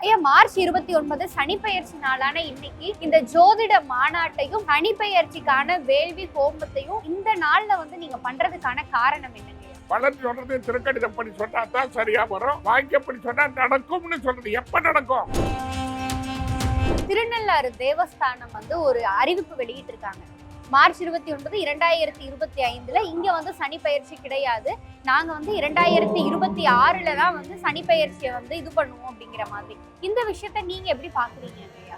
ஐயா மார்ச் இருபத்தி ஒன்பது சனிப்பெயர்ச்சி நாளான இன்னைக்கு இந்த ஜோதிட மாநாட்டையும் சனிப்பெயர்ச்சிக்கான வேள்வி ஹோமத்தையும் இந்த நாள்ல வந்து நீங்க பண்றதுக்கான காரணம் என்னங்க? பலன் சொல்றது திருக்கடிதப்படி சொன்னா தான் சரியா வரும். வாக்கியப்படி சொன்னா நடக்கும்னு சொல்றது எப்ப நடக்கும்? திருநள்ளாறு தேவஸ்தானம் வந்து ஒரு அறிவிப்பு வெளியிட்டு இருக்காங்க மார்ச் இருபத்தி ஒன்பது இரண்டாயிரத்தி இருபத்தி ஐந்துல இங்க வந்து சனி பயிற்சி கிடையாது. நாங்க வந்து இரண்டாயிரத்தி இருபத்தி ஆறுல தான் வந்து சனி பயிற்சியை வந்து இது பண்ணுவோம் அப்படிங்கிற மாதிரி. இந்த விஷயத்த நீங்க எப்படி பாக்குறீங்க ஐயா?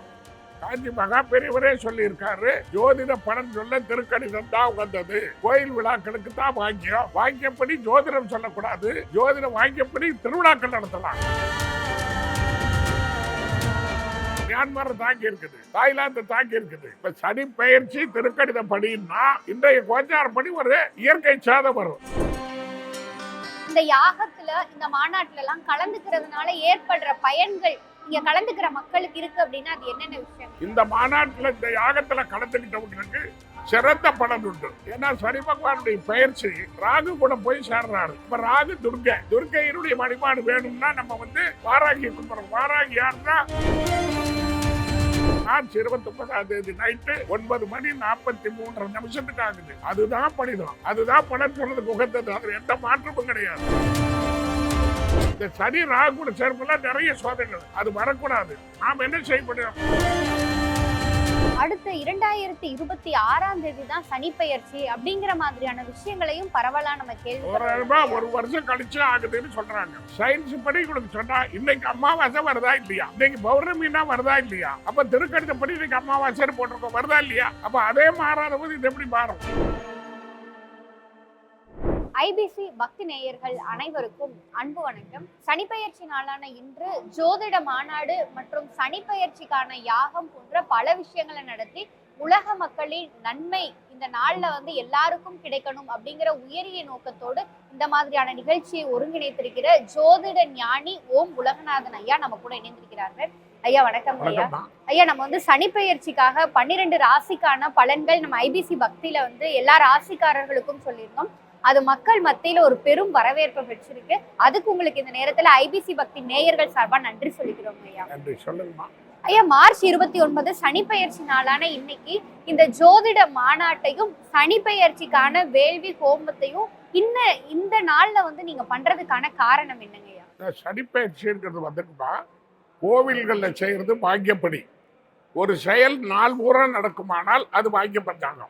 காஞ்சி மகா பெரியவரே சொல்லியிருக்காரு. ஜோதிட படம் சொல்ல திருக்கணிதம் தான் வந்தது. கோயில் விழாக்களுக்கு தான் வாங்கியம் வாங்கியபடி ஜோதிடம் சொல்லக்கூடாது. ஜோதிடம் வாங்கியபடி திருவிழாக்கள் நடத்தலாம். மியான்மர் தாக்கி இருக்குது தாய்லாந்து தாக்கி இருக்குது. இப்ப சனி பெயர்ச்சி திருக்கடித படின்னா இன்றைய கோச்சார படி ஒரு இயற்கை சேதம் வரும். இந்த யாகத்துல இந்த மாநாட்டுல எல்லாம் கலந்துக்கிறதுனால ஏற்படுற பயன்கள் இங்க கலந்துக்கிற மக்களுக்கு இருக்கு அப்படின்னா அது என்னென்ன விஷயம் இந்த மாநாட்டுல இந்த யாகத்துல கலந்துக்கிட்டவங்களுக்கு சிறந்த பலன் உண்டு. ஏன்னா சனி பகவானுடைய பயிற்சி ராகு கூட போய் சேர்றாரு. இப்ப ராகு துர்கை துர்கையினுடைய வழிபாடு வேணும்னா நம்ம வந்து வாராகி கும்பிடுறோம் வாராகி யாருன்னா மார்ச் இருபத்தி ஒன்பதாம் தேதி நைட்டு ஒன்பது மணி நாற்பத்தி மூன்றரை நிமிஷத்துக்கு ஆகுது. அதுதான் பணிதான். அதுதான் பலன் சொல்றதுக்கு உகந்தது. அதில் எந்த மாற்றமும் கிடையாது. இந்த சனி ராகுல சேர்ப்புல நிறைய சோதனைகள். அது வரக்கூடாது. நாம் என்ன செய்யப்படுகிறோம் அடுத்த இரண்டாயிரத்தி இருபத்தி ஆறாம் தேதி தான் சனி பெயர்ச்சி அப்படிங்கிற மாதிரியான விஷயங்களையும் பரவலா நம்ம கேள்வி ஒரு வருஷம் கழிச்சு ஆகுதுன்னு சொல்றாங்க. சயின்ஸ் படி உங்களுக்கு சொன்னா இன்னைக்கு அமாவாசை வருதா இல்லையா? இன்னைக்கு பௌர்ணமினா வருதா இல்லையா? அப்ப திருக்கணிதப்படி இன்னைக்கு அமாவாசை போட்டிருக்கோம். வருதா இல்லையா? அப்ப அதே மாறாத போது இது எப்படி மாறும்? ஐபிசி பக்தி நேயர்கள் அனைவருக்கும் அன்பு வணக்கம். சனிப்பெயர்ச்சி நாளான இன்று ஜோதிட மாநாடு மற்றும் சனிப்பெயர்ச்சிக்கான யாகம் போன்ற பல விஷயங்களை நடத்தி உலக மக்களின் நன்மை இந்த நாள்ல வந்து எல்லாருக்கும் கிடைக்கணும் அப்படிங்கிற உயரிய நோக்கத்தோடு இந்த மாதிரியான நிகழ்ச்சியை ஒருங்கிணைத்திருக்கிற ஜோதிட ஞானி ஓம் உலகநாதன் ஐயா நம்ம கூட இணைந்திருக்கிறார்கள். ஐயா வணக்கம் ஐயா. ஐயா நம்ம வந்து சனிப்பெயர்ச்சிக்காக பன்னிரெண்டு ராசிக்கான பலன்கள் நம்ம ஐபிசி பக்தியில வந்து எல்லா ராசிக்காரர்களுக்கும் சொல்லியிருந்தோம். அது மக்கள் மத்தியில ஒரு பெரும் வரவேற்பை பெற்றிருக்கு. அதுக்கு உங்களுக்கு இந்த நேரத்துல ஐபிசி பக்தி நேயர்கள் சார்பா நன்றி சொல்லிக்கிறோம் ஐயா. நன்றி. சொல்லுங்கம்மா. ஐயா மார்ச் இருபத்தி ஒன்பது சனிப்பெயர்ச்சி நாளான இன்னைக்கு இந்த ஜோதிட மாநாட்டையும் சனிப்பெயர்ச்சிக்கான வேள்வி ஹோமத்தையும் இந்த இந்த நாள்ல வந்து நீங்க பண்றதுக்கான காரணம் என்னங்க ஐயா? இந்த சனிப்பயிற்சிங்கிறது வந்துட்டுமா கோவில்கள்ல செய்யறது பாக்கியப்படி. ஒரு செயல் நாள் பூரா நடக்குமானால் அது பாக்கியப்பட்டாங்க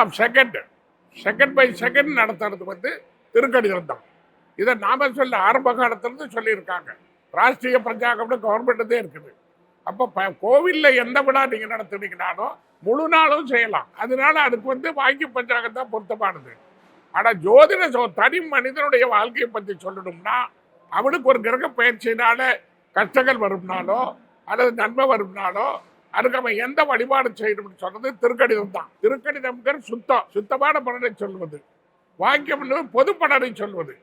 ஆஃப் செகண்ட் செகண்ட் பை செகண்ட் நடத்துறது வந்து திருக்கடிதம் தான். இதை நாம சொல்ல ஆரம்ப காலத்திலிருந்து சொல்லியிருக்காங்க. ராஷ்டிரிய பஞ்சாங்கம்னு தான் இருக்குது. அப்போ ப கோவிலில் எந்த விழா நீங்கள் நடத்துனீங்கனாலும் முழு நாளும் செய்யலாம். அதனால அதுக்கு வந்து வாங்கி பஞ்சாங்கம் தான் பொருத்தமானது. ஆனால் ஜோதிட சோ தனி மனிதனுடைய வாழ்க்கையை பற்றி சொல்லணும்னா அவனுக்கு ஒரு கிரக பயிற்சியினால கஷ்டங்கள் வரும்னாலோ அல்லது நன்மை வரும்னாலோ அதுக்கு அவன் எந்த வழிபாடு செய்யணும்னு சொல்றது திருக்கடிதம் தான். திருக்கடிதம்ங்கிற சுத்தம். சுத்தமான பலனை சொல்வது. வாக்கியம் பொது பலனை சொல்வது.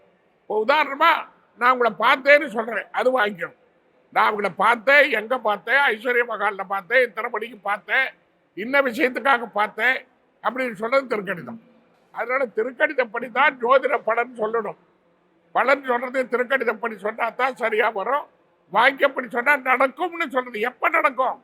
இப்போ உதாரணமா நான் உங்களை பார்த்தேன்னு சொல்றேன். அது வாக்கியம். நான் உங்களை பார்த்தேன் எங்க பார்த்தேன் ஐஸ்வர்ய மகாலில் பார்த்தேன் இத்தனை மணிக்கு பார்த்தேன் இன்ன விஷயத்துக்காக பார்த்தேன் அப்படின்னு சொல்றது திருக்கடிதம். அதனால திருக்கடிதப்படி தான் ஜோதிட பலன் சொல்லணும். பலன் சொல்றது திருக்கடிதப்படி சொன்னா தான் சரியா வரும். வாங்கியப்படி சொன்னா நடக்கும்னு சொல்றது. எப்ப நடக்கும்?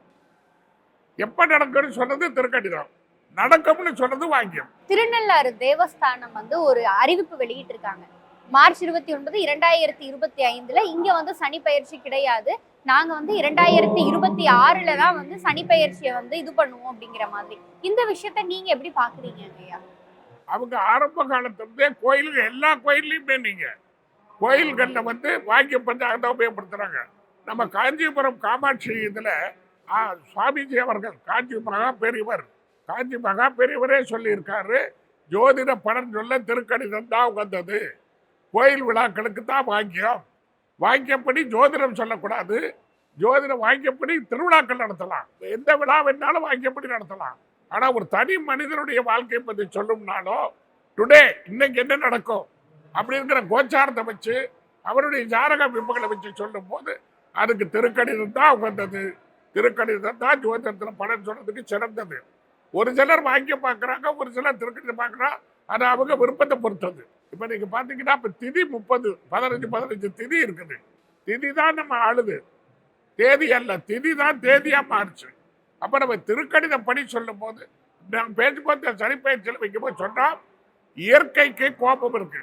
எப்ப நடக்கும்னு சொன்னது திருக்கடிதம் நடக்கும்னு சொன்னது வாக்கியம். திருநள்ளாறு தேவஸ்தானம் வந்து ஒரு அறிவிப்பு வெளியிட்டு இருக்காங்க மார்ச் இருபத்தி ஒன்பது இரண்டாயிரத்தி இருபத்தி ஐந்துல இங்க வந்து சனி பெயர்ச்சி கிடையாது. நாங்க வந்து இரண்டாயிரத்தி இருபத்தி ஆறுல தான் வந்து சனி பெயர்ச்சியை வந்து இது பண்ணுவோம் அப்படிங்கிற மாதிரி. இந்த விஷயத்த நீங்க எப்படி பாக்குறீங்க ஐயா? அவங்க ஆரம்ப காலத்திலிருந்தே கோயிலுக்கு எல்லா கோயில்லையுமே நீங்க கோயில்கள்ல வந்து வாக்கிய பஞ்சாங்கத்தை உபயோகப்படுத்துறாங்க. நம்ம காஞ்சிபுரம் காமாட்சி இதுல சுவாமிஜி அவர்கள் காஞ்சி மகா பெரியவர் காஞ்சி மகா பெரியவரே சொல்லியிருக்காரு. ஜோதிட பலன் சொல்ல திருக்கடிதம் தான் உகந்தது கோயில் விழாக்களுக்கு தான் வாங்கியம். வாங்கியப்படி ஜோதிடம் சொல்லக்கூடாது. ஜோதிடம் வாங்கியப்படி திருவிழாக்கள் நடத்தலாம். எந்த விழா வேணாலும் வாங்கியபடி நடத்தலாம். ஆனால் ஒரு தனி மனிதனுடைய வாழ்க்கையை பற்றி சொல்லும்னாலும் டுடே இன்னைக்கு என்ன நடக்கும்? அப்படி இருக்கிற கோச்சாரத்தை வச்சு அவருடைய ஜாரக பிம்பங்களை வச்சு சொல்லும் போது அதுக்கு திருக்கடிதம் தான் உகந்தது திருக்கணிதம் தான் ஜோதிடத்தில் பலன் சொல்றதுக்கு சிறந்தது. ஒரு சிலர் வாங்கி பார்க்குறாங்க ஒரு சிலர் திருக்கடிதம் பார்க்குறாங்க அது அவங்க விருப்பத்தை பொறுத்தது. இப்போ நீங்கள் பார்த்தீங்கன்னா இப்போ திதி முப்பது பதினஞ்சு பதினஞ்சு திதி இருக்குது. திதி தான் நம்ம ஆளுது. தேதி அல்ல திதி தான் தேதியாக மாறுச்சு. அப்போ நம்ம திருக்கணிதம் படி சொல்லும் போது பேச்சு பேச்சும்போது சனிப்பயிற்சியில் வைக்கும்போது சொன்னால் இயற்கைக்கு கோபம் இருக்கு.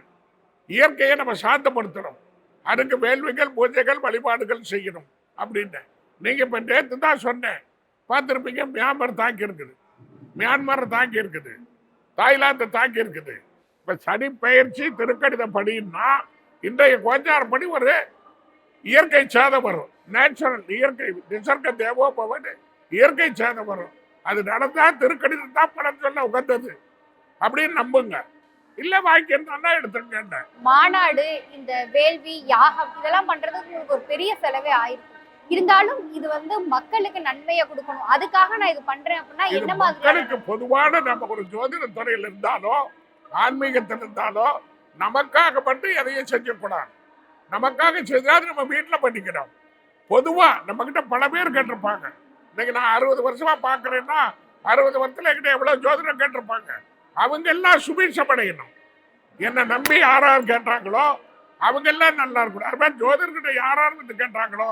இயற்கையை நம்ம சாந்தப்படுத்தணும். அதுக்கு வேள்விகள் பூஜைகள் வழிபாடுகள் செய்யணும். அப்படின்னு. நீங்கள் இப்போ நேற்று தான் சொன்னேன். பார்த்துருப்பீங்க மியான்மர் தாக்கி இருக்குது. மியான்மர் தாக்கி இருக்குது. தாய்லாந்து தாக்கி இருக்குது. இப்போ சனி பயிற்சி திருக்கணித படின்னா இன்றைய கோச்சார படி ஒரு இயற்கை சேதம் வரும். நேச்சுரல் இயற்கை நிசர்க்க தேவோ பவன் இயற்கை சேதம் வரும். அது நடந்தா திருக்கணிதம் தான் படம் சொல்ல உகந்தது. அப்படின்னு நம்புங்க. இல்ல வாங்கிக்கிறதா எடுத்துங்க மாநாடு இந்த வேள்வி யாகம் இதெல்லாம் பண்றதுக்கு உங்களுக்கு ஒரு பெரிய செலவே ஆயிருக்கு. இருந்தாலும் இது வந்து மக்களுக்கு நன்மையை கொடுக்கணும். அதுக்காக நான் இது பண்றேன் அப்படின்னா என்ன மக்களுக்கு பொதுவான நம்ம ஒரு ஜோதிட துறையில் இருந்தாலோ ஆன்மீகத்தில் இருந்தாலோ நமக்காக மட்டும் எதையும் செஞ்சக்கூடாது நமக்காக செய்தால் நம்ம வீட்டில் பண்ணிக்கணும் பொதுவா நம்ம கிட்ட பல பேர் கேட்டிருப்பாங்க. இன்னைக்கு நான் அறுபது வருஷமா பார்க்கறேன்னா அறுபது வருஷத்துல என்கிட்ட எவ்வளவு ஜோதிடம் கேட்டிருப்பாங்க. அவங்க எல்லாம் சுபீட்சம் அடையணும் என்னை நம்பி யாரார் கேட்டாங்களோ அவங்க எல்லாம் நல்லா இருக்கணும். அது மாதிரி ஜோதிடர்கிட்ட யாரார் வந்து கேட்டாங்களோ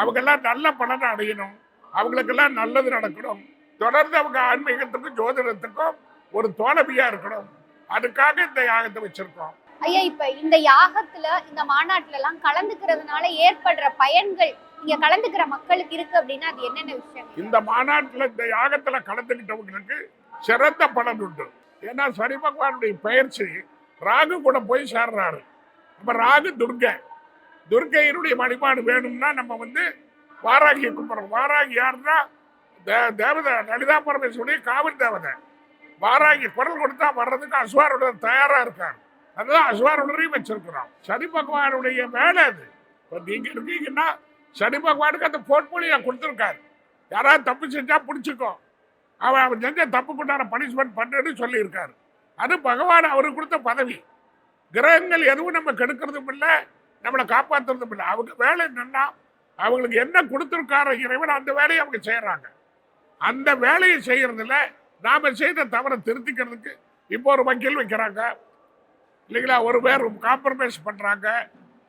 அவங்க எல்லாம் நல்ல பலனை அடையணும். அவங்களுக்கெல்லாம் நல்லது நடக்கணும். தொடர்ந்து அவங்க ஆன்மீகத்துக்கும் ஜோதிடத்துக்கும் ஒரு தோழமையா இருக்கணும். அதுக்காக இந்த யாகத்தை வச்சிருக்கோம். ஐயா இப்ப இந்த யாகத்துல இந்த மாநாட்டுல எல்லாம் கலந்துக்கிறதுனால ஏற்படுற பயன்கள் இங்க கலந்துக்கிற மக்களுக்கு இருக்கு அப்படின்னா அது என்னென்ன விஷயம் இந்த மாநாட்டுல இந்த யாகத்துல கலந்துக்கிட்டவங்களுக்கு சிறந்த பலன் உண்டு. ஏன்னா சனி பகவானுடைய பயிற்சி ராகு கூட போய் சேர்றாரு. அப்ப ராகு துர்கை துர்கையினுடைய வழிபாடு வேணும்னா நம்ம வந்து வாராகியை கும்பிட்றோம் வாராகி யாருன்னா தே- தேவதை லலிதா பரமேஸ்வரி காவல் தேவதை. வாராகி குரல் கொடுத்தா வர்றதுக்கு அஸ்வாருடன் தயாராக இருக்கார். அதுதான் அஸ்வாருடரையும் வச்சிருக்கிறோம். சனி பகவானுடைய வேலை அது. இப்போ நீங்கள் இருக்கீங்கன்னா சனி பகவானுக்கு அந்த போர்ட்போலியோ கொடுத்துருக்காரு. யாராவது தப்பு செஞ்சால் பிடிச்சிக்கோ. அவன் அவன் செஞ்ச தப்புக்குண்டான பனிஷ்மெண்ட் பண்ணுன்னு சொல்லியிருக்காரு. அது பகவான் அவருக்கு கொடுத்த பதவி. கிரகங்கள் எதுவும் நம்ம கெடுக்கிறதும் இல்லை. நம்மளை காப்பாற்றுறதும் இல்லை. அவங்க வேலை என்னன்னா அவங்களுக்கு என்ன கொடுத்துருக்காரு இறைவன் அந்த வேலையை அவங்க செய்கிறாங்க அந்த வேலையை செய்கிறதுல நாம செய்த தவறை திருத்திக்கிறதுக்கு இப்போ ஒரு வக்கீல் வைக்கிறாங்க. இல்லைங்களா? ஒரு பேர் காம்ப்ரமைஸ் பண்ணுறாங்க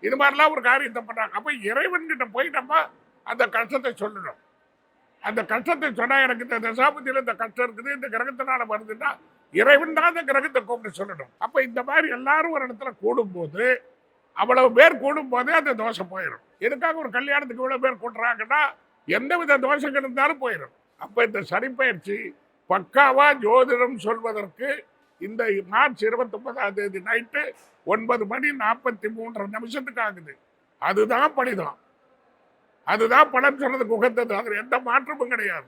இது மாதிரிலாம் ஒரு காரியத்தை பண்ணுறாங்க அப்போ இறைவன்கிட்ட போய் நம்ம அந்த கஷ்டத்தை சொல்லணும். அந்த கஷ்டத்தை சொன்னால் எனக்கு இந்த தசாபதியில் இந்த கஷ்டம் இருக்குது இந்த கிரகத்தினால வருதுன்னா இறைவன் தான் அந்த கிரகத்தை கூப்பிட்டு சொல்லணும். அப்போ இந்த மாதிரி எல்லாரும் ஒரு இடத்துல கூடும்போது அவ்வளவு பேர் கூடும்போது அந்த தோஷம் போயிடும் எதுக்காக ஒரு கல்யாணத்துக்கு இவ்வளவு பேர் கூட்டுறாங்கன்னா எந்த வித தோஷங்கள் இருந்தாலும் போயிடும் அப்ப இந்த சனிப்பயிற்சி பக்காவா ஜோதிடம் சொல்வதற்கு இந்த மார்ச் இருபத்தொன்பதாம் தேதி நைட்டு ஒன்பது மணி நாற்பத்தி மூன்றரை நிமிஷத்துக்கு ஆகுது. அதுதான் பணிதான் அதுதான் பணம் சொல்றதுக்கு உகந்தது. அதில் எந்த மாற்றமும் கிடையாது.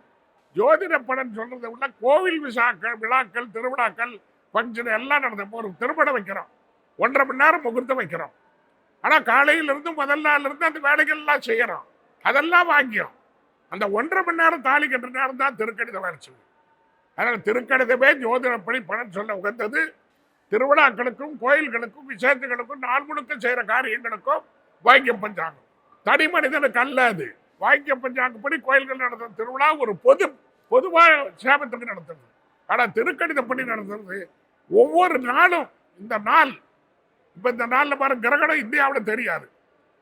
ஜோதிட பலன் சொல்றதை விட கோவில் விசாக்கள் விழாக்கள் திருவிழாக்கள் ஃபங்க்ஷன் எல்லாம் நடந்த ஒரு திருமணம் வைக்கிறோம். ஒன்றரை மணி நேரம் முகூர்த்தம் வைக்கிறோம். ஆனால் காலையிலிருந்து முதல் நாள்லேருந்து அந்த வேலைகள்லாம் செய்கிறோம் அதெல்லாம் வாங்கிடும் அந்த ஒன்றரை மணி நேரம் தாலி கட்டுற நேரம் தான் திருக்கணித வளர்ச்சி அதனால் திருக்கணிதமே ஜோதிடப்படி பணம் சொல்ல உகந்தது. திருவிழாக்களுக்கும் கோயில்களுக்கும் விசேஷங்களுக்கும் நாள் முழுக்க செய்கிற காரியங்களுக்கும் வாக்கிய பஞ்சாங்கம். தனி மனிதனுக்கு அல்ல அது. வாக்கிய பஞ்சாங்கப்படி கோயில்கள் நடத்துகிற திருவிழா ஒரு பொது பொதுவாக சேமத்துக்கு நடத்துறது. ஆனால் திருக்கணிதப்படி நடத்துறது ஒவ்வொரு நாளும் இந்த நாள் இப்போ இந்த நாளில் பாருங்க கிரகணம் இந்தியாவில் தெரியாது.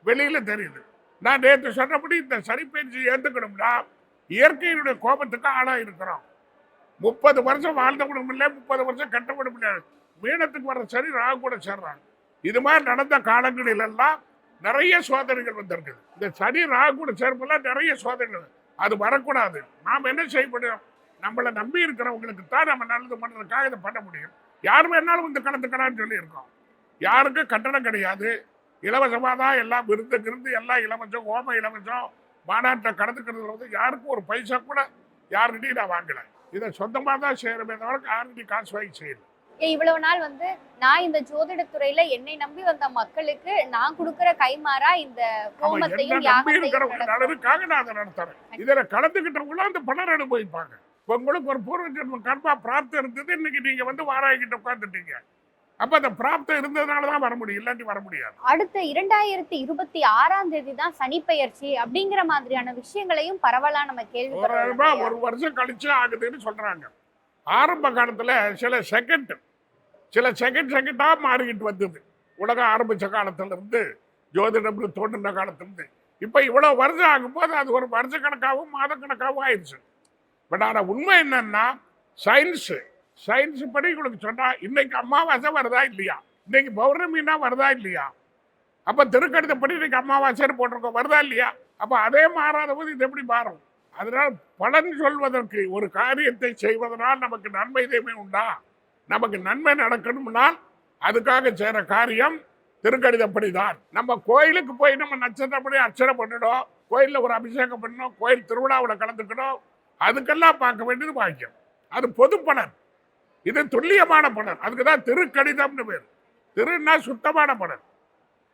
வெளியில் தெரியுது. நான் நேற்று சொன்னபடி இந்த சனிப்பயிற்சி ஏற்றுக்கணும்னா இயற்கையினுடைய கோபத்துக்கு ஆளாக இருக்கிறோம் முப்பது வருஷம் வாழ்ந்தவனும் இல்லை முப்பது வருஷம் கெட்டவனும் இல்லை. மீனத்துக்கு வர சரி ராகு கூட சேர்றாங்க இது மாதிரி நடந்த காலங்களில் எல்லாம் நிறைய சோதனைகள் வந்திருக்குது. இந்த சனி ராகு கூட சேர்ப்பெல்லாம் நிறைய சோதனைகள். அது வரக்கூடாது. நாம் என்ன செய்யப்படும் நம்மளை நம்பி இருக்கிறவங்களுக்கு தான் நம்ம நல்லது பண்ணுறதுக்காக இதை பண்ண முடியும். யார் வேணாலும் வந்து கலந்துக்கலாம்னு சொல்லியிருக்கோம். யாருக்கும் கட்டணம் கிடையாது. இலவசமாக தான் எல்லாம் விருந்து கிருந்து எல்லாம் இலவசம் ஹோம இலவசம் மாநாட்டை கலந்துக்கிறது வந்து யாருக்கும் ஒரு பைசா கூட யாருக்கிட்டையும் நான் வாங்கலை. இதை சொந்தமாக தான் செய்கிறமே தவிர யாருக்கிட்டையும் காசு வாங்கி செய்யல. இவ்வளவு நாள் வந்து நான் இந்த ஜோதிட துறையில என்னை நம்பி வந்த மக்களுக்கு நான் கொடுக்கிற கைமாறா இந்த ஹோமத்தையும். நலனுக்காக நான் அதை நடத்துறேன். இதுல கலந்துக்கிட்டவங்களும் அந்த பலன் அனுபவிப்பாங்க. உங்களுக்கு ஒரு பூர்வ ஜென்ம கர்மா பிராப்தம் இருந்தது. இன்னைக்கு நீங்க வந்து வாராகிட்ட உட்காந்துட்டீங்க அப்ப அந்த பிராப்தம் இருந்ததுனால தான் வர முடியும் இல்லாட்டி வர முடியாது. அடுத்த இரண்டாயிரத்தி இருபத்தி ஆறாம் தேதி தான் சனிப்பெயர்ச்சி அப்படிங்கிற மாதிரியான விஷயங்களையும் பரவலா நம்ம ரூபாய் ஒரு வருஷம் கழிச்சு ஆகுதுன்னு சொல்றாங்க. ஆரம்ப காலத்துல சில செகண்ட் சில செகண்ட் செகண்டா மாறிக்கிட்டு வந்தது. உலகம் ஆரம்பிச்ச காலத்துல இருந்து ஜோதிடம் தோன்றின காலத்துல இருந்து இப்ப இவ்வளவு வருஷம் ஆகும்போது அது ஒரு வருஷ கணக்காகவும் மாத கணக்காகவும் ஆயிடுச்சு. பட் ஆனா உண்மை என்னன்னா சயின்ஸ் சயின்ஸ் படி உங்களுக்கு சொன்னால் இன்னைக்கு அமாவாசை வருதா இல்லையா? இன்னைக்கு பௌர்ணமின்னா வருதா இல்லையா? அப்போ திருக்கணிதப்படி இன்னைக்கு அமாவாசைன்னு போட்டிருக்கோம். வருதா இல்லையா? அப்போ அதே மாறாத போது இது எப்படி மாறும்? அதனால் பலன் சொல்வதற்கு ஒரு காரியத்தை செய்வதனால் நமக்கு நன்மை தீமை உண்டா? நமக்கு நன்மை நடக்கணும்னால் அதுக்காக செய்கிற காரியம் திருக்கடிதப்படி தான் நம்ம கோயிலுக்கு போய் நம்ம நட்சத்திரப்படி அர்ச்சனை பண்ணிடும் கோயிலில் ஒரு அபிஷேகம் பண்ணணும். கோயில் திருவிழாவில் கலந்துக்கணும். அதுக்கெல்லாம் பார்க்க வேண்டியது பாக்கியம். அது பொது பலன் இது துல்லியமான பலன். அதுக்கு தான் திருக்கணிதம்னு பேர். திருன்னா சுத்தமான பலன்.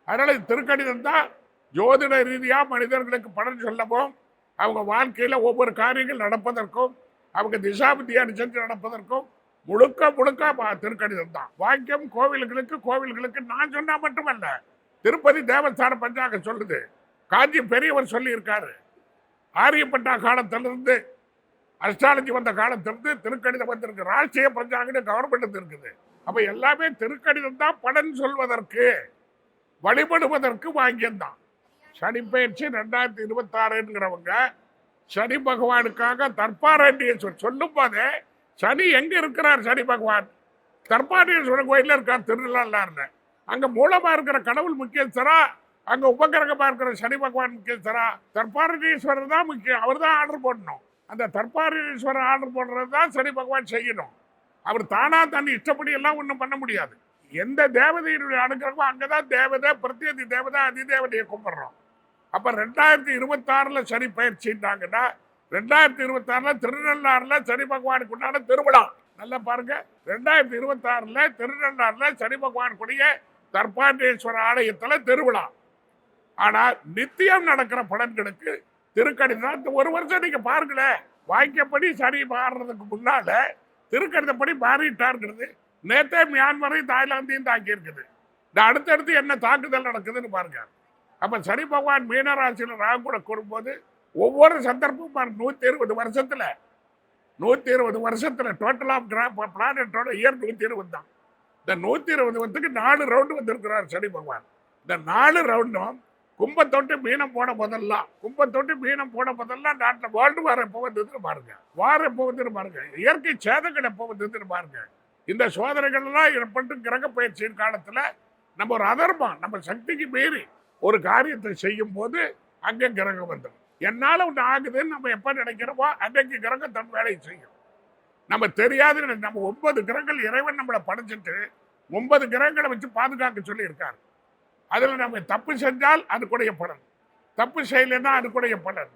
அதனால இது திருக்கணிதம் தான் ஜோதிட ரீதியாக மனிதர்களுக்கு பலன் சொல்லவும் அவங்க வாழ்க்கையில் ஒவ்வொரு காரியங்கள் நடப்பதற்கும் அவங்க திசாபுத்தி அனுசரித்து நடப்பதற்கும் முழுக்க முழுக்க பா- திருக்கணிதம் தான். வாக்கியம் கோவில்களுக்கு கோவில்களுக்கு நான் சொன்னால் மட்டுமல்ல திருப்பதி தேவஸ்தான பஞ்சாங்கம் சொல்லுது. காஞ்சி பெரியவர் சொல்லியிருக்காரு. ஆரியப்பட்டா காலத்திலிருந்து அஸ்ட்ராலஜி வந்த காலத்திலிருந்து திருக்கணிதம் வந்திருக்கு. ராஷ்டிரிய பஞ்சாங்கம் கவர்மெண்ட் இருக்குது அப்போ எல்லாமே திருக்கணிதம் தான் பலன் சொல்வதற்கு வழிபடுவதற்கு வாங்கியம்தான் சனி பயிற்சி ரெண்டாயிரத்தி இருபத்தாறுங்கிறவங்க சனி பகவானுக்காக தற்பாரண்டியேஸ்வர் சொல்லும் போதே சனி எங்கே இருக்கிறார் சனி பகவான்? தற்பாரண்டியேஸ்வரர் கோயிலில் இருக்கார் திருநள்ளாறுல அங்கே மூலமாக இருக்கிற கடவுள் முக்கியஸ்தரா? அங்கே உபகிரகமாக இருக்கிற சனி பகவான் முக்கியஸ்தரா? தற்பாரண்டீஸ்வரர் தான் முக்கியம். அவர் தான் ஆர்டர் போடணும். அந்த தர்பாரீஸ்வரர் ஆர்டர் போடுறது தான் சனி பகவான் செய்யணும். அவர் தானாக தன் இஷ்டப்படி எல்லாம் ஒன்றும் பண்ண முடியாது. எந்த தேவதையினுடைய அனுகிரகமோ அங்கதான் தேவதை பிரத்யேதி தேவதை அதிதேவதையை கும்பிட்றோம். அப்போ ரெண்டாயிரத்தி இருபத்தாறில் சனி பயிற்சிட்டாங்கன்னா ரெண்டாயிரத்தி இருபத்தாறில் திருநள்ளாறில் சனி பகவானுக்கு உண்டான திருவிழா. நல்லா பாருங்க. ரெண்டாயிரத்தி இருபத்தாறில் திருநள்ளாறில் சனி பகவானுக்குடைய தர்பாண்டேஸ்வர ஆலயத்தில் திருவிழா. ஆனால் நித்தியம் நடக்கிற பலன்களுக்கு திருக்கணிதம் இந்த ஒரு வருஷம் நீங்க பாருங்களேன் வாய்க்கப்படி சனி மாறுறதுக்கு முன்னால திருக்கணிதப்படி மாறிட்டாருங்கிறது நேத்தே மியான்மரையும் தாய்லாந்தையும் தாக்கி இருக்குது இந்த அடுத்தடுத்து என்ன தாக்குதல் நடக்குதுன்னு பாருங்க. அப்ப சனி பகவான் மீனராசியில் ராகு கூட கூடும்போது ஒவ்வொரு சந்தர்ப்பமும் பாருங்க நூத்தி இருபது வருஷத்துல நூத்தி இருபது வருஷத்துல டோட்டல் ஆஃப் பிளானட்டோட இயர் நூத்தி இருபது தான். இந்த நூத்தி இருபது வந்துக்கு நாலு ரவுண்டு வந்திருக்கிறார் சனி பகவான். இந்த நாலு ரவுண்டும் கும்பத்தொட்டு மீனம் போன போதெல்லாம் கும்பத்தொட்டு மீனம் போன போதெல்லாம் நாட்டில் வேர்ல்டு வார் எப்போ வந்ததுன்னு பாருங்க. வார் எப்போ வந்துன்னு பாருங்க. இயற்கை சேதங்கள் எப்போ வந்ததுன்னு பாருங்க. இந்த சோதனைகள்லாம் ஏற்பட்டு கிரக பயிற்சியின் காலத்தில் நம்ம ஒரு அதர்மம் நம்ம சக்திக்கு மீறி ஒரு காரியத்தை செய்யும் போது அங்கே கிரகம் வந்துடும். என்னால் ஒன்று ஆகுதுன்னு நம்ம எப்போ நினைக்கிறோமோ அன்றைக்கு கிரகம் தன் வேலையை செய்யும். நம்ம தெரியாது நம்ம ஒன்பது கிரகங்கள் இறைவன் நம்மளை படைச்சிட்டு ஒன்பது கிரகங்களை வச்சு பாதுகாக்க சொல்லி இருக்காரு அதில் நம்ம தப்பு செஞ்சால் அதுக்குடைய பலன். தப்பு செய்யலைன்னா அதுக்குடைய பலன்.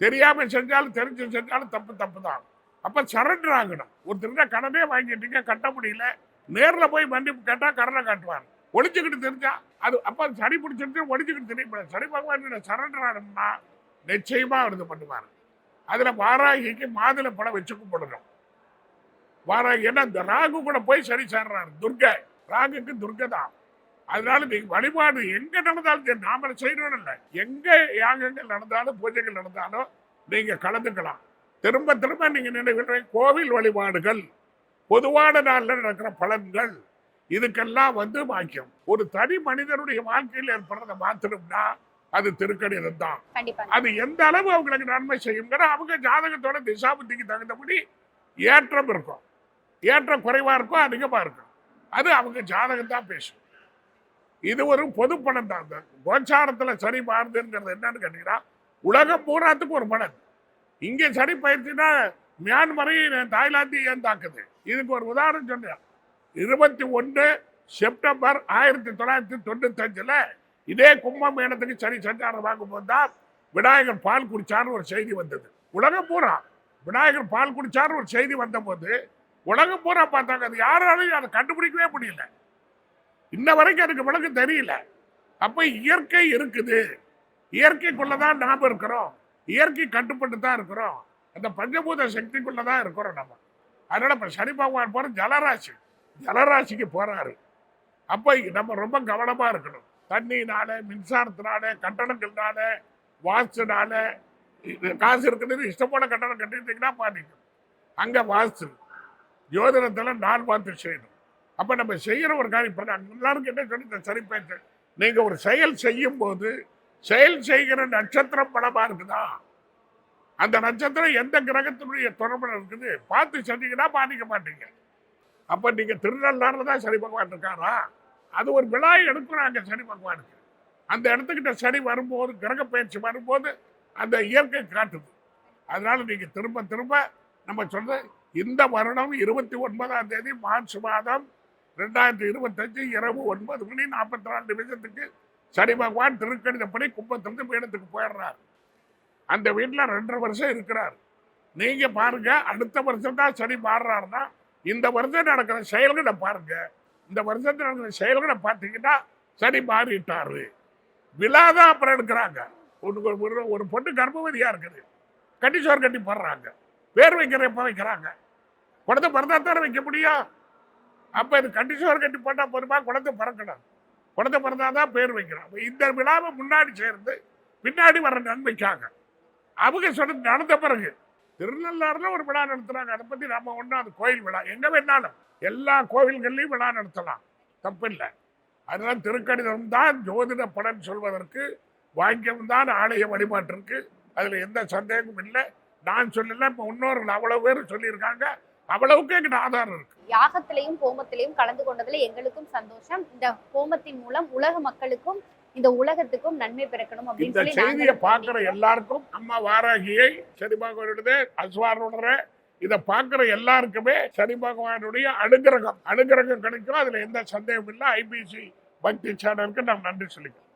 தெரியாமல் செஞ்சாலும் தெரிஞ்சு செஞ்சாலும் தப்பு தப்பு தான். அப்போ சரண்டர் ஆகணும். ஒருத்தருந்தா கடனே வாங்கிட்டீங்க கட்ட முடியல நேரில் போய் மன்னிப்பு கேட்டால் கடனை காட்டுவாங்க ஒழிச்சுக்கிட்டு தெரிஞ்சா அது அப்போ சரி பிடிச்சிட்டு ஒளிச்சுக்கிட்டு தெரியக்கூடாது சரி பகவான் சரண்டர் ஆகணும்னா நிச்சயமாக அவர் இது பண்ணுவார். அதில் வாராகிக்கு மாதுளை படம் வச்சு கும்பிடணும். வாராகி ஏன்னா இந்த ராகு கூட போய் சரி சேர்றாரு. துர்கை. ராகுக்கு துர்கை தான். அதனால நீங்க வழிபாடு எங்க நடந்தாலும் சரி நாம செய்யணும் இல்லை. எங்க யாகங்கள் நடந்தாலும் பூஜைகள் நடந்தாலும் நீங்க கலந்துக்கலாம். திரும்ப திரும்ப நீங்க நினைவுகிற கோவில் வழிபாடுகள் பொதுவான நாள்ல நடக்கிற பலன்கள் இதுக்கெல்லாம் வந்து வாக்கியம் ஒரு தனி மனிதனுடைய வாழ்க்கையில் ஏற்படுறத மாத்தணும்னா அது திருக்கணிதம் தான். அது எந்த அளவு அவங்களுக்கு நன்மை செய்யுங்கிற அவங்க ஜாதகத்தோட திசாபுத்திக்கு தகுந்தபடி ஏற்றம் இருக்கும். ஏற்றம் குறைவா இருக்கும் அதிகமா இருக்கும். அது அவங்க ஜாதகம் தான் பேசும். இது ஒரு பொது படம் தான். அந்த கோச்சாரத்தில் சரி மாறுதுங்கிறது என்னன்னு கேட்டீங்கன்னா உலகம் பூராத்துக்கு ஒரு படம் இங்கே சரி பயிற்சினா மியான்மரையும் தாய்லாந்தையும் ஏன் தாக்குது? இதுக்கு ஒரு உதாரணம் சொன்னேன். இருபத்தி ஒன்று செப்டம்பர் ஆயிரத்தி தொள்ளாயிரத்தி தொண்ணூத்தஞ்சில் இதே கும்பமேளத்துக்கு சரி சஞ்சாரம் வாங்கும்போது தான் விநாயகர் பால் குடிச்சார்னு ஒரு செய்தி வந்தது. உலகம் பூரா. விநாயகர் பால் குடிச்சார்னு ஒரு செய்தி வந்தபோது உலகம் பூரா பார்த்தாங்க. அது யாராலையும் அதை கண்டுபிடிக்கவே முடியல. இன்ன வரைக்கும் எனக்கு விளக்கு தெரியல. அப்ப இயற்கை இருக்குது. இயற்கைக்குள்ளதான் நாம இருக்கிறோம். இயற்கை கட்டுப்பட்டு தான் இருக்கிறோம். அந்த பஞ்சபூத சக்திக்குள்ளதான் இருக்கிறோம் நம்ம. அதனால இப்ப சனி பகவான் போற ஜலராசி ஜலராசிக்கு போறாரு. அப்ப நம்ம ரொம்ப கவனமா இருக்கணும். தண்ணினால மின்சாரத்தினால கட்டணங்கள்னால வாஸ்துனால காசு இருக்குது இஷ்டப்போன கட்டணம் கட்டிட்டீங்கன்னா பாதிக்கும். அங்க வாஸ்து. ஜோதிடத்துல நான் பார்த்து செய்யணும். அப்போ நம்ம செய்கிற ஒரு காரியம் இப்போ நான் எல்லாருக்கும் என்ன சொல்லி இந்த சரி பேச்சு. நீங்கள் ஒரு செயல் செய்யும் போது செயல் செய்கிற நட்சத்திரம் படமாக இருக்குதா? அந்த நட்சத்திரம் எந்த கிரகத்தினுடைய தொடர்புல இருக்குது? பார்த்து செஞ்சீங்கன்னா பாதிக்க மாட்டீங்க. அப்போ நீங்கள் திருநள்ளாறுல தான் சரி பகவான் இருக்காரா? அது ஒரு விழா அங்கே சனி பகவானுக்கு. அந்த இடத்துக்கிட்ட சனி வரும்போது கிரக பயிற்சி வரும்போது அந்த இயற்கை காட்டுது. அதனால நீங்கள் திரும்ப திரும்ப நம்ம சொல்ற இந்த வருடம் இருபத்தி ஒன்பதாம் தேதி மார்ச் மாதம் ரெண்டாயிரத்தி இருபத்தஞ்சு இரவு ஒன்பது மணி நாற்பத்தி நாலு நிமிஷத்துக்கு சனி பகவான் திருக்கணிதப்படி கும்பத்திலிருந்து மீனத்துக்கு போயிடுறார். அந்த வீட்டில் ரெண்டரை வருஷம் இருக்கிறார். நீங்க பாருங்க அடுத்த வருஷம் தான் சனி மாறுறாருன்னா இந்த வருஷம் நடக்கிற செயல்களை பாருங்க. இந்த வருஷத்தில் நடக்கிற செயல்களை பார்த்தீங்கன்னா சனி மாறிட்டாரு. விழா தான் அப்புறம் எடுக்கிறாங்க. ஒரு ஒரு- ஒரு பொண்ணு கர்ப்பவதியாக இருக்குது. கட்டி சோறு கட்டி போடுறாங்க. பேர் வைக்கிற எப்போ வைக்கிறாங்க. குழந்தை பிறந்தா தானே வைக்க முடியும்? அப்ப இது கட்டி சோறு கட்டி போட்டா பொறுப்பா குழந்தை பிறக்கணும். குழந்தை பிறந்தாதான் பேர் வைக்கிறோம் இந்த விழாவை முன்னாடி சேர்ந்து பின்னாடி வர நன்மைக்காக அவங்க சொன்னது நடந்த பிறகு திருநள்ளாறுல ஒரு விழா நடத்துறாங்க. அதை பத்தி நம்ம ஒன்றும் அது கோயில் விழா. எங்க வேணாலும் எல்லா கோவில்கள்லையும் விழா நடத்தலாம். தப்பில்லை. அதனால திருக்கணிதம் தான் ஜோதிட படம் சொல்வதற்கு வாங்கியம் தான் ஆலய வழிபாட்டிற்கு. அதுல எந்த சந்தேகமும் இல்லை. நான் சொல்லல இப்போ இன்னொரு அவ்வளவு பேர் சொல்லியிருக்காங்க. அவ்வளவுக்கு எங்கிட்ட ஆதாரம் இருக்கு. யாகத்திலையும் ஹோமத்திலையும் கலந்து கொண்டதுல எங்களுக்கும் சந்தோஷம். இந்த ஹோமத்தின் மூலம் உலக மக்களுக்கும் இந்த உலகத்துக்கும் நன்மை பிறக்கணும் அப்படின்னு சொல்லி செய்தியை பார்க்கிற எல்லாருக்கும் அம்மா வாராகியை சனி பகவானுடைய அஸ்வாரோட இதை பார்க்கிற எல்லாருக்குமே சனி பகவானுடைய அனுகிரகம் அனுகிரகம் கிடைக்கும். அதுல எந்த சந்தேகமும் இல்லை. ஐபிசி பக்தி சேனலுக்கு நான் நன்றி சொல்லிக்கிறேன்